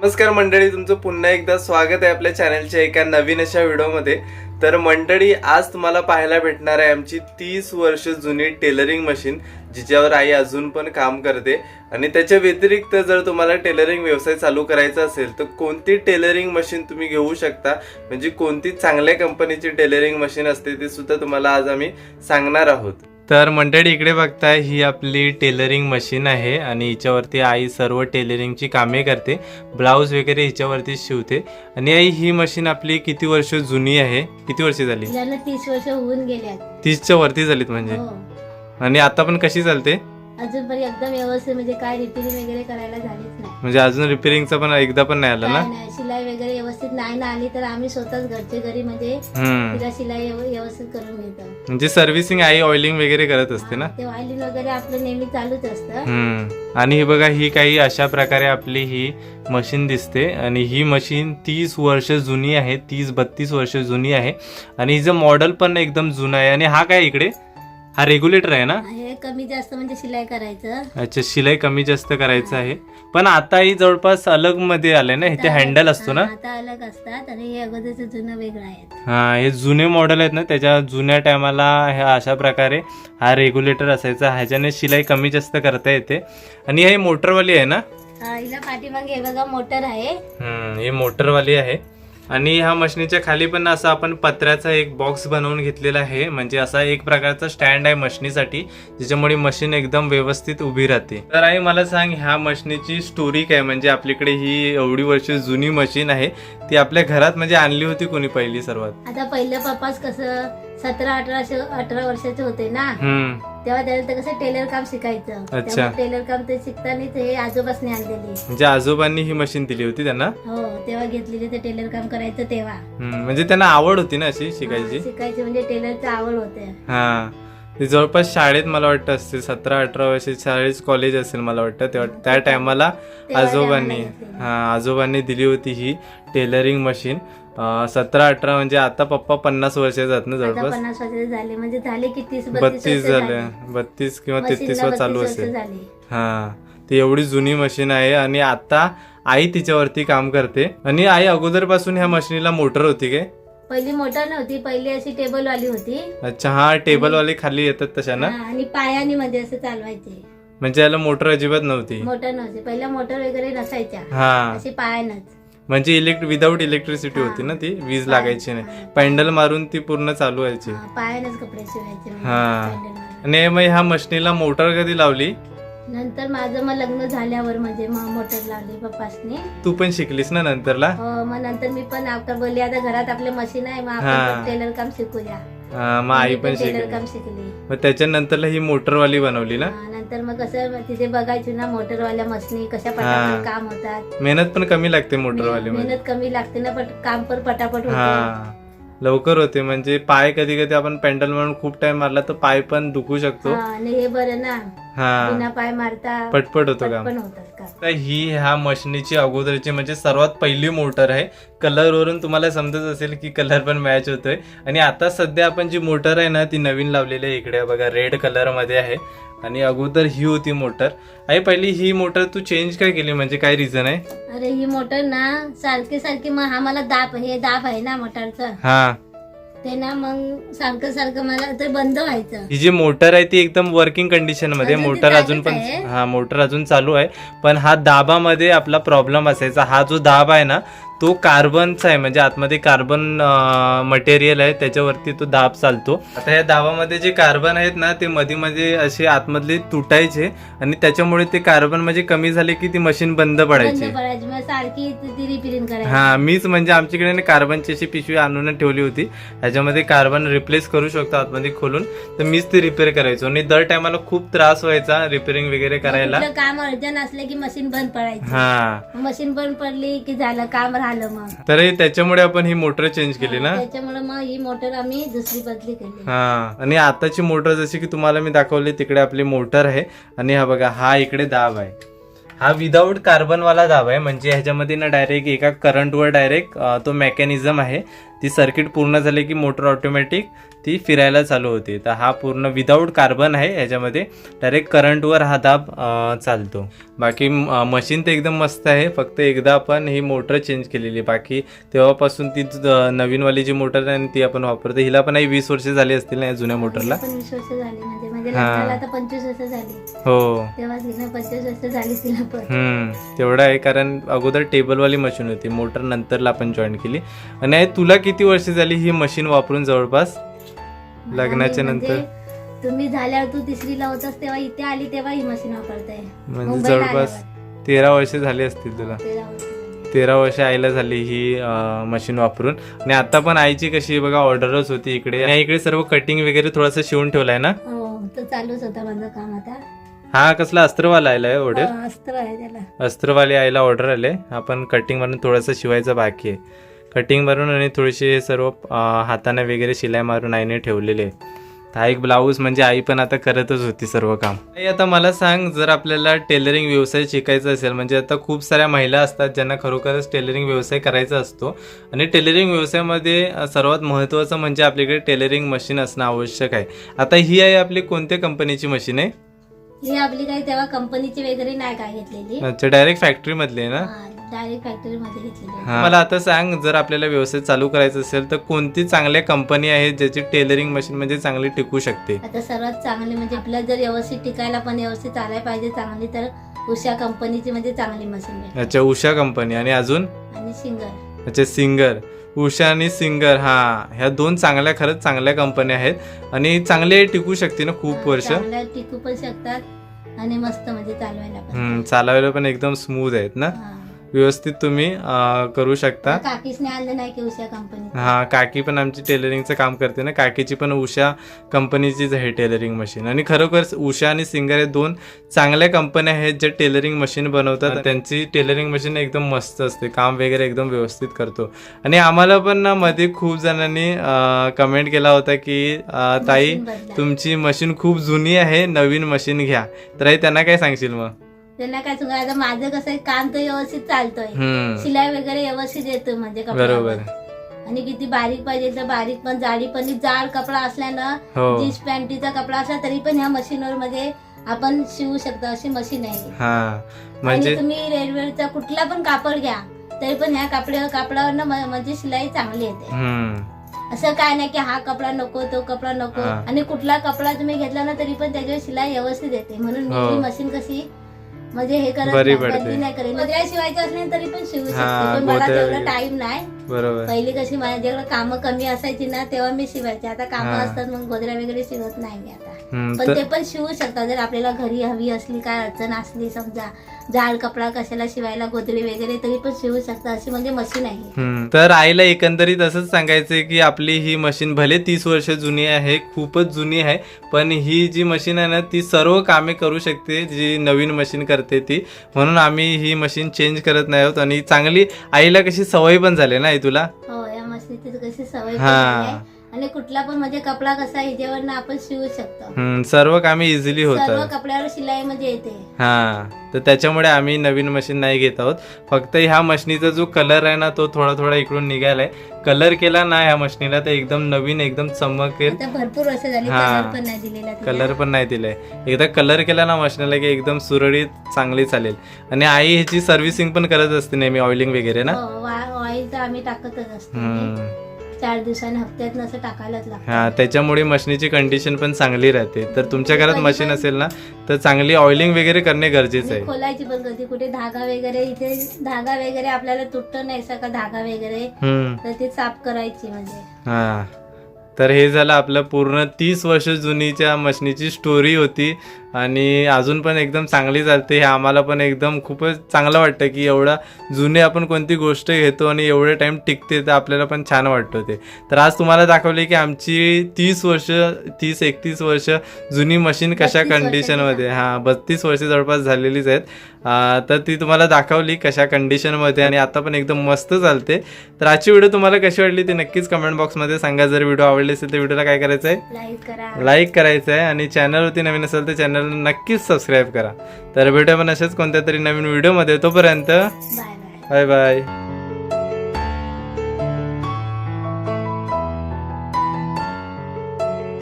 नमस्कार मंडळी तुमचं पुन्हा एकदा स्वागत आहे आपल्या चॅनलच्या एका नवीन अशा व्हिडिओमध्ये. तर मंडळी आज तुम्हाला पाहायला भेटणार आहे आमची तीस वर्ष जुनी टेलरिंग मशीन जिच्यावर आई अजून पण काम करते. आणि त्याच्या व्यतिरिक्त जर तुम्हाला टेलरिंग व्यवसाय चालू करायचा असेल तर कोणती टेलरिंग मशीन तुम्ही घेऊ शकता? म्हणजे कोणती चांगल्या कंपनीची टेलरिंग मशीन असते ते सुद्धा तुम्हाला आज आम्ही सांगणार आहोत. तर मंडळी इकडे बघताय ही आपली टेलरिंग मशीन आहे आणि हिच्यावरती आई सर्व टेलरिंगची कामे करते. ब्लाऊज वगैरे हिच्यावरती शिवते. आणि आई ही मशीन आपली किती वर्ष जुनी आहे? किती वर्ष झाली तीस वर्ष होऊन गेल्यात. तीसच्या वरती झालीत म्हणजे? हो. आणि आता पण कशी चालते? अजून पण एकदम व्यवस्थित म्हणजे काय रिपेअरिंग वगैरे करायला झालीच नाही. म्हणजे अजून रिपेअरिंगचा पण एकदा पण नाही आला ना? काय नाही शिलाई वगैरे व्यवस्थित नाही ना आली तर आम्ही स्वतःच घरचे घरी म्हणजे हम्म. तिला शिलाई व्यव- व्यवस्थित करून घेतो म्हणजे सर्व्हिसिंग आई ऑइलिंग वगैरे करत असते ना? ते ऑइलिंग वगैरे आपलं नेहमी चालूच असतं. हम्म. आणि ही बघा ही काही अशा प्रकारे आपली ही मशीन दिसते. आणि ही मशीन तीस वर्ष जुनी आहे तीस बत्तीस वर्ष जुनी आहे. आणि हिचं मॉडेल पण एकदम जुनं आहे. आणि हा काय इकडे? हा रेग्युलेटर आहे ना? हे कमी जास्त म्हणजे शिलाई करायचं. अच्छा शिलाई कमी जास्त करायचं आहे. पण आता ही जवळपास अलगमध्ये आलंय ना? इथे हँडल असतो ना? हा, आता अलग असतात आणि हे अगोदरचं जुनं वेगळं आहे. हा हे जुने मॉडेल आहेत ना? त्याच्या जुन्या टायमाला ह्या अशा प्रकारे हा रेग्युलेटर असायचा. ह्याच्याने शिलाई कमी जास्त करता येते. आणि हे मोटरवाली आहे ना? हा, हिला पाठीमागे हे बघा मोटर आहे. हम्म, ही मोटरवाली आहे. आणि ह्या मशीनीच्या खाली पण असं आपण पत्र्याचा एक बॉक्स बनवून घेतलेला आहे. म्हणजे असा एक प्रकारचा स्टँड आहे मशीनीसाठी ज्याच्यामुळे मशीन एकदम व्यवस्थित उभी राहते. तर आई मला सांग ह्या मशीनीची स्टोरी काय? म्हणजे आपल्याकडे ही एवढी वर्ष जुनी मशीन आहे ती आपल्या घरात म्हणजे आणली होती कोणी पहिली सर्वात? आता पहिलं पप्पाच कसं सतरा अठराशे अठरा वर्षाचे होते ना. तेव्हा तर कसं टेलर काम शिकायचं. अच्छा. त्यामुळे टेलर काम ते शिकतानाच हे आजोबासने आणलेली म्हणजे आजोबांनी ही मशीन दिली होती त्यांना? हो तेव्हा घेतलेली ते टेलर काम करायचं तेव्हा. हम्म, म्हणजे त्यांना आवड होती ना अशी शिकायची? हा, शिकायची म्हणजे टेलरची आवड होते. हा. ते जवळपास शाळेत मला वाटतं असतील सतरा अठरा वर्ष शाळेत कॉलेज असेल मला वाटतं तेव्हा त्या टायमाला तेव्हा आजोबांनी आम्हाला घेतलेली. हा आजोबांनी दिली होती ही टेलरिंग मशीन सतरा अठरा म्हणजे आता पप्पा पन्नास वर्षाचे आहेत ना आता जवळपास? पन्नास वर्षाचे झाले म्हणजे झाले की तीस बत्तीस झाले. बत्तीस किंवा तेहतीस वर चालू असेल. झाले. हा ती एवढी जुनी मशीन आहे आणि आता आई तिच्यावरती काम करते. आणि आई अगोदरपासून ह्या मशीनीला मोटर होती काय? पहिली मोटर नव्हती पहिली अशी टेबल वाली होती. अच्छा हा टेबल वाले खाली येतात तशा ना? हा, आणि पायानी मध्ये असं चालवायचे. म्हणजे याला मोटर अजिबात नव्हती. मोटर नव्हती पहिल्या मोटर वगैरे नसायच्या. हा. अशी पायानच. म्हणजे इलेक्ट विदाऊट इलेक्ट्रिसिटी होती ना ती वीज लागायची नाही पॅन्डल मारून ती पूर्ण चालू व्हायची हा, पायानच कपडे शिवायचे. पॅन्डल मारून. आणि मग ह्या मशीनीला मोटर कधी लावली नंतर माझं मग लग्न झाल्यावर म्हणजे मग मोटर लावली पप्पासनी. तू पण शिकलीस ना नंतरला? हो, मग नंतर मी पण आपका बोलली आता घरात आपले मशीन आहे मग हा. आपण टेलर काम शिकूया. हा, मग आई पण टेलर शिकली. काम शिकली. मग त्याच्यानंतरला ही मोटरवाली बनवली ना? हा, नंतर मग कसं तिथे बघायची ना मोटरवाल्या मशीनी कशा. पटापट काम होतात. मेहनत पण कमी लागते मोटरवाली मध्ये. मेहनत कमी लागते ना पण काम पण पटापट होतं. हा. लवकर होते. म्हणजे पाय कधी कधी आपण पॅन्डल म्हणून खूप टाइम मारला तर पाय पण दुखू शकतो. हा, आणि हे बरं ना. हा. पाय मारता पटपट होतो काम. पण होतात का? तर ही ह्या मशीनीची अगोदरची म्हणजे सर्वात पहिली मोटर आहे. कलर वरून तुम्हाला समजत असेल की कलर पण मॅच होतोय. आणि आता सध्या आपण जी मोटर आहे ना ती नवीन लावलेली आहे. इकडे बघा रेड कलरमध्ये आहे. आणि अगोदर ही होती मोटर. आई पहिली ही मोटर तू चेंज काय केली? म्हणजे काय रिझन आहे? अरे ही मोटर ना सारखी सारखी मग हा मला दाब हे दाब आहे ना मोटरचं. हा. ते ना मग सारखं सारखं मला ते बंद व्हायचं. ही जी मोटर आहे ती एकदम वर्किंग कंडिशनमध्ये. अजून ती मोटर अजून पण आहे. हा मोटर अजून चालू आहे. पण हा दाबामध्ये आपला प्रॉब्लेम असायचा. हा जो दाब आहे ना तो कार्बनचा आहे म्हणजे आतमध्ये कार्बन मटेरियल आहे त्याच्यावरती तो दाब चालतो. आता या दाबामध्ये जे कार्बन आहेत ना ते मध्ये मध्ये असे आतमधले तुटायचे आणि त्याच्यामुळे ते कार्बन म्हणजे कमी झाले की ती मशीन बंद पडायची. हा मीच म्हणजे आमच्याकडे ना कार्बनची अशी पिशवी आणून ठेवली होती. ह्याच्यामध्ये कार्बन रिप्लेस करू शकतो आतमध्ये खोलून. तर मीच ती रिपेअर करायचो. आणि दर टायमाला खूप त्रास व्हायचा रिपेअरिंग वगैरे करायला. काम अर्जंट असले की मशीन बंद पडायची. हा. मशीन बंद पडली की झालं काम राहिलं मग. तर हे त्याच्यामुळे आपण ही मोटर चेंज केली ना? त्याच्यामुळे मग ही मोटर आम्ही दुसरी बदली केली. हा आणि आताची मोटर जशी की तुम्हाला मी दाखवली तिकडे आपली मोटर आहे. आणि हा बघा हा इकडे दाब आहे. हा विदाऊट कार्बनवाला दाब आहे. म्हणजे ह्याच्यामध्ये ना डायरेक्ट एका करंटवर डायरेक्ट तो मेकॅनिझम आहे. ती सर्किट पूर्ण झाली की मोटर ऑटोमॅटिक ती फिरायला चालू होते. तर हा पूर्ण विदाऊट कार्बन आहे ह्याच्यामध्ये. डायरेक्ट करंटवर हा दाब चालतो. बाकी मशीन तर एकदम मस्त आहे. फक्त एकदा आपण ही मोटर चेंज केलेली. आहे. बाकी तेव्हापासून ती नवीनवाली जी मोटर आहे ती आपण वापरतो. हिला पण काही वीस वर्ष झाली असतील ना या जुन्या मोटरला म्हणजे म्हणजे हा. लग्नाला आता पंचवीस वर्ष झाली. हो. तेव्हा तिला पंचवीस वर्ष झाली तिला पण. हम्म. तेवढं आहे कारण अगोदर टेबलवाली मशीन होती. मोटर नंतरला आपण जॉईन केली. आणि आई, तुला किती वर्ष झाली ही मशीन वापरून जवळपास? लग्नाच्या आणि नंतर? म्हणजे तुम्ही झाल्यावर तू तिसरीला होतास तेव्हा इथे आली तेव्हा ही मशीन वापरताय. म्हणजे मुंबईला जवळपास आल्यावर. तेरा वर्ष झाली असतील तुला. तेरा वर्ष झाली. तेरा वर्ष आईला झाली ही मशीन वापरून. आणि आता पण आईची कशी बघा ऑर्डरच होती इकडे. आणि इकडे सर्व कटिंग वगैरे थोडंसं शिवून ठेवलाय ना? हो. तर चालूच होता माझं काम आता. हा कसला अस्त्रवाला आलाय ऑर्डर हो, अस्त्र आहे त्याला. अस्त्रवाली आईला ऑर्डर आले. आपण कटिंग मारून थोडंसं शिवायचं बाकी आहे. कटिंग मारून आणि थोडीशी हे सर्व अं, हाताने वगैरे शिलाई मारून आईने ठेवलेले आहे. हा एक ब्लाऊज म्हणजे आई पण आता करतच होती सर्व काम. आई आता मला सांग जर आपल्याला टेलरिंग व्यवसाय शिकायचा असेल म्हणजे आता खूप साऱ्या महिला असतात ज्यांना खरोखरच टेलरिंग व्यवसाय करायचा असतो. आणि टेलरिंग व्यवसायामध्ये सर्वात महत्त्वाचं म्हणजे आपल्याकडे टेलरिंग मशीन असणं आवश्यक आहे. आता ही आहे आपली कोणत्या कंपनीची मशीन आहे? ही आपली काही तेव्हा कंपनीची वगैरे नाही काय घेतलेली? अच्छा डायरेक्ट फॅक्टरीमधली आहे ना? डायरेक्ट फॅक्टरी मध्ये घेतलेली आहे. हा. मला आता सांग जर आपल्याला व्यवसाय चालू करायचा असेल तर कोणती चांगल्या कंपनी आहेत ज्याची टेलरिंग मशीन म्हणजे चांगली टिकू शकते? आता सर्वात चांगली म्हणजे आपल्याला जर व्यवस्थित टिकायला पण व्यवस्थित चालायला पाहिजे चांगली तर उषा कंपनीची म्हणजे चांगली मशीन अच्छा उषा कंपनी. आणि अजून? आणि सिंगर. अच्छा सिंगर. उषा आणि सिंगर हा. ह्या दोन चांगल्या खरंच चांगल्या कंपन्या आहेत. आणि चांगले टिकू शकते ना खूप वर्ष? चांगल्या टिकू पण शकतात आणि मस्त म्हणजे चालवायला पण. हम्म, चालवायला पण एकदम स्मूथ आहेत ना? हा. व्यवस्थित तुम्ही अं, करू शकता. काकीसने आणलं नाही की उषा कंपनी हा काकी पण आमची टेलरिंगचं काम करते ना. काकीची पण उषा कंपनीचीच आहे टेलरिंग मशीन आणि खरोखर उषा आणि सिंगर हे दोन चांगल्या कंपन्या आहेत ज्या टेलरिंग मशीन बनवतात. त्यांची टेलरिंग मशीन एकदम मस्त असते. काम वगैरे एकदम व्यवस्थित करतो. आणि आम्हाला पण ना मध्ये खूप जणांनी कमेंट केला होता की अं, ताई तुमची मशीन खूप जुनी आहे. नवीन मशीन घ्या. तर आई त्यांना काय सांगशील मग? त्यांना काय सांगू आता माझं कसं आहे काम तर व्यवस्थित चालतोय. हम्म. शिलाई वगैरे व्यवस्थित येतो म्हणजे कपड्यावर. बरोबर. आणि किती बारीक पाहिजे तर बारीक पण जाडी पण जाड कपडा असल्यानं हो. जीन्स पॅन्टीचा कपडा असला तरी पण ह्या मशीनवर मध्ये आपण शिवू शकतो अशी मशीन आहे हा. म्हणजे आणि तुम्ही रेल्वेचा कुठला पण कापड घ्या तरी पण ह्या कपड्या कापडावर म्हणजे शिलाई चांगली येते. हम्म. असं काय नाही की हा कपडा नको तो कपडा नको. हा. आणि कुठला कपडा तुम्ही घेतला ना तरी पण त्याच्यावर शिलाई व्यवस्थित येते. म्हणून मी हो. ही. मशीन कशी म्हणजे हे करत बरी नाही, पडते. बदली नाही करेल गोदऱ्या शिवायच्या असल्या तरी पण शिवू हा, शकते पण मला तेवढा वगैरे. टाइम नाही बरोबर पहिली कशी माझ्याकडे कामं कमी असायची ना तेव्हा मी शिवायचे आता कामं हा. असतात मग गोदऱ्या वगैरे शिवत नाही मी आता पण ते पण शिवू शकता जर आपल्याला घरी हवी असली काय अडचण असली समजा जाड कपडा कशाला शिवायला गोदडी वगैरे तरी पण शिवू शकता अशी म्हणजे मशीन आहे. तर आईला एकंदरीत असंच सांगायचंय की आपली ही मशीन भले तीस वर्ष जुनी आहे खूपच जुनी आहे पण ही जी मशीन आहे ना ती सर्व कामे करू शकते जी नवीन मशीन करते ती. म्हणून आम्ही ही मशीन चेंज करत नाही आहोत आणि चांगली आईला कशी सवय पण झाली ना आई तुला? हो या मशीनची तर कशी सवय हा. आणि कुठला पण म्हणजे कपडा कसा ह्याच्यावर आपण शिवू शकतो. हम्म, सर्व कामे इझिली सर्व होतात कपड्यावर शिलाई म्हणजे येते. हा तर त्याच्यामुळे आम्ही नवीन मशीन नाही घेत आहोत. फक्त ह्या मशीनीचा जो कलर आहे ना तो थोडा थोडा इकडून निघालाय. कलर केला ना ह्या मशीनीला तर एकदम नवीन एकदम चमकेल आता भरपूर वर्ष झाली हा. कलर पण नाही दिलेला तिला. कलर पण नाही दिलाय. एकदा कलर केला ना मशीनला की एकदम सुरळीत चांगली चालेल. आणि आई ह्याची सर्व्हिसिंग पण करत असते नेहमी ऑइलिंग वगैरे ना? हो, वा- ऑइल तर आम्ही टाकतच असतो. हम्म. चार दिवसांनी हप्त्यात असं टाकायलाच लागतं. हा त्याच्यामुळे मशीनीची कंडिशन पण चांगली राहते. तर तुमच्या घरात मशीन असेल ना तर चांगली ऑइलिंग वगैरे करणे गरजेचं आणि आहे. खोलायची पण कधी कुठे धागा वगैरे इथे धागा वगैरे आपल्याला तुटत नाही का धागा वगैरे. हम्म. तर ते साफ करायची म्हणजे. हा. तर हे झालं आपलं पूर्ण तीस वर्ष जुनीच्या मशनीची स्टोरी होती. आणि अजून पण एकदम चांगली चालते. हे आम्हाला पण एकदम खूपच चांगलं वाटतं की एवढा जुने आपण कोणती गोष्ट घेतो आणि एवढे टाईम टिकते तर आपल्याला पण छान वाटतं ते. तर आज तुम्हाला दाखवले की आमची तीस वर्ष तीस एकतीस वर्ष जुनी मशीन कशा 32 वर्षाची कंडिशनमध्ये हां बत्तीस वर्ष जवळपास झालेलीच आहेत. तर ती तुम्हाला दाखवली कशा कंडिशनमध्ये आणि आता पण एकदम मस्त चालते. तर आजची व्हिडिओ तुम्हाला कशी वाटली ती नक्कीच कमेंट बॉक्समध्ये सांगा. जर व्हिडिओ आवडली असेल तर व्हिडिओला काय करायचं आहे लाईक करायचं आहे आणि चॅनलवरती नवीन असेल तर चॅनल चॅनल नक्कीच सबस्क्राईब करा. तर भेटूया पण असेच कोणत्या तरी नवीन व्हिडिओमध्ये तोपर्यंत बाय बाय बाय बाय